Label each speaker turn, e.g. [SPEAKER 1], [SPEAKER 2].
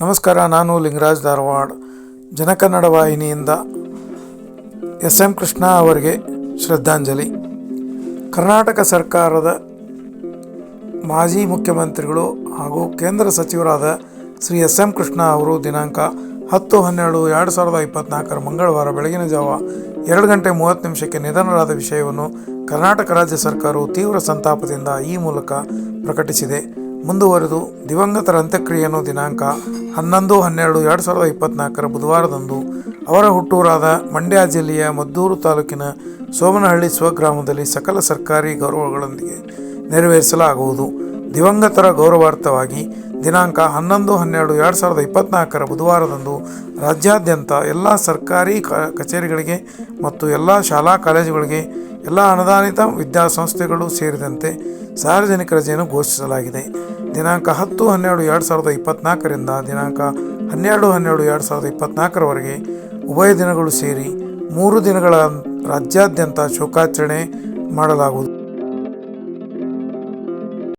[SPEAKER 1] ನಮಸ್ಕಾರ, ನಾನು ಲಿಂಗರಾಜ್ ಧಾರವಾಡ. ಜನಕನ್ನಡ ವಾಹಿನಿಯಿಂದ ಎಸ್ ಎಂ ಕೃಷ್ಣ ಅವರಿಗೆ ಶ್ರದ್ಧಾಂಜಲಿ. ಕರ್ನಾಟಕ ಸರ್ಕಾರದ ಮಾಜಿ ಮುಖ್ಯಮಂತ್ರಿಗಳು ಹಾಗೂ ಕೇಂದ್ರ ಸಚಿವರಾದ ಶ್ರೀ ಎಸ್ ಎಂ ಕೃಷ್ಣ ಅವರು ದಿನಾಂಕ ಹತ್ತು, ಹನ್ನೆರಡು, ಎರಡು ಸಾವಿರದ ಇಪ್ಪತ್ತ್ನಾಲ್ಕರ ಮಂಗಳವಾರ ಬೆಳಗಿನ ಜಾವ ಎರಡು ಗಂಟೆ ಮೂವತ್ತು ನಿಮಿಷಕ್ಕೆ ನಿಧನರಾದ ವಿಷಯವನ್ನು ಕರ್ನಾಟಕ ರಾಜ್ಯ ಸರ್ಕಾರವು ತೀವ್ರ ಸಂತಾಪದಿಂದ ಈ ಮೂಲಕ ಪ್ರಕಟಿಸಿದೆ. ಮುಂದುವರೆದು ದಿವಂಗತರ ಅಂತ್ಯಕ್ರಿಯೆಯನ್ನು ದಿನಾಂಕ ಹನ್ನೊಂದು, ಹನ್ನೆರಡು, ಎರಡು ಸಾವಿರದ ಇಪ್ಪತ್ತ್ನಾಲ್ಕರ ಬುಧವಾರದಂದು ಅವರ ಹುಟ್ಟೂರಾದ ಮಂಡ್ಯ ಜಿಲ್ಲೆಯ ಮದ್ದೂರು ತಾಲೂಕಿನ ಸೋಮನಹಳ್ಳಿ ಸ್ವಗ್ರಾಮದಲ್ಲಿ ಸಕಲ ಸರ್ಕಾರಿ ಗೌರವಗಳೊಂದಿಗೆ ನೆರವೇರಿಸಲಾಗುವುದು. ದಿವಂಗತರ ಗೌರವಾರ್ಥವಾಗಿ ದಿನಾಂಕ ಹನ್ನೊಂದು, ಹನ್ನೆರಡು, ಎರಡು ಸಾವಿರದ ಇಪ್ಪತ್ತ್ನಾಲ್ಕರ ಬುಧವಾರದಂದು ರಾಜ್ಯಾದ್ಯಂತ ಎಲ್ಲ ಸರ್ಕಾರಿ ಕಚೇರಿಗಳಿಗೆ ಮತ್ತು ಎಲ್ಲ ಶಾಲಾ ಕಾಲೇಜುಗಳಿಗೆ ಎಲ್ಲ ಅನುದಾನಿತ ವಿದ್ಯಾಸಂಸ್ಥೆಗಳು ಸೇರಿದಂತೆ ಸಾರ್ವಜನಿಕ ರಜೆಯನ್ನು ಘೋಷಿಸಲಾಗಿದೆ. ದಿನಾಂಕ ಹತ್ತು ಹನ್ನೆರಡು ಎರಡು ಸಾವಿರದ ಇಪ್ಪತ್ತ್ನಾಲ್ಕರಿಂದ ದಿನಾಂಕ ಹನ್ನೆರಡು ಹನ್ನೆರಡು ಎರಡು ಸಾವಿರದ ಇಪ್ಪತ್ತ್ನಾಲ್ಕರವರೆಗೆ ಉಭಯ ದಿನಗಳು ಸೇರಿ ಮೂರು ದಿನಗಳ ರಾಜ್ಯಾದ್ಯಂತ ಶೋಕಾಚರಣೆ ಮಾಡಲಾಗುವುದು.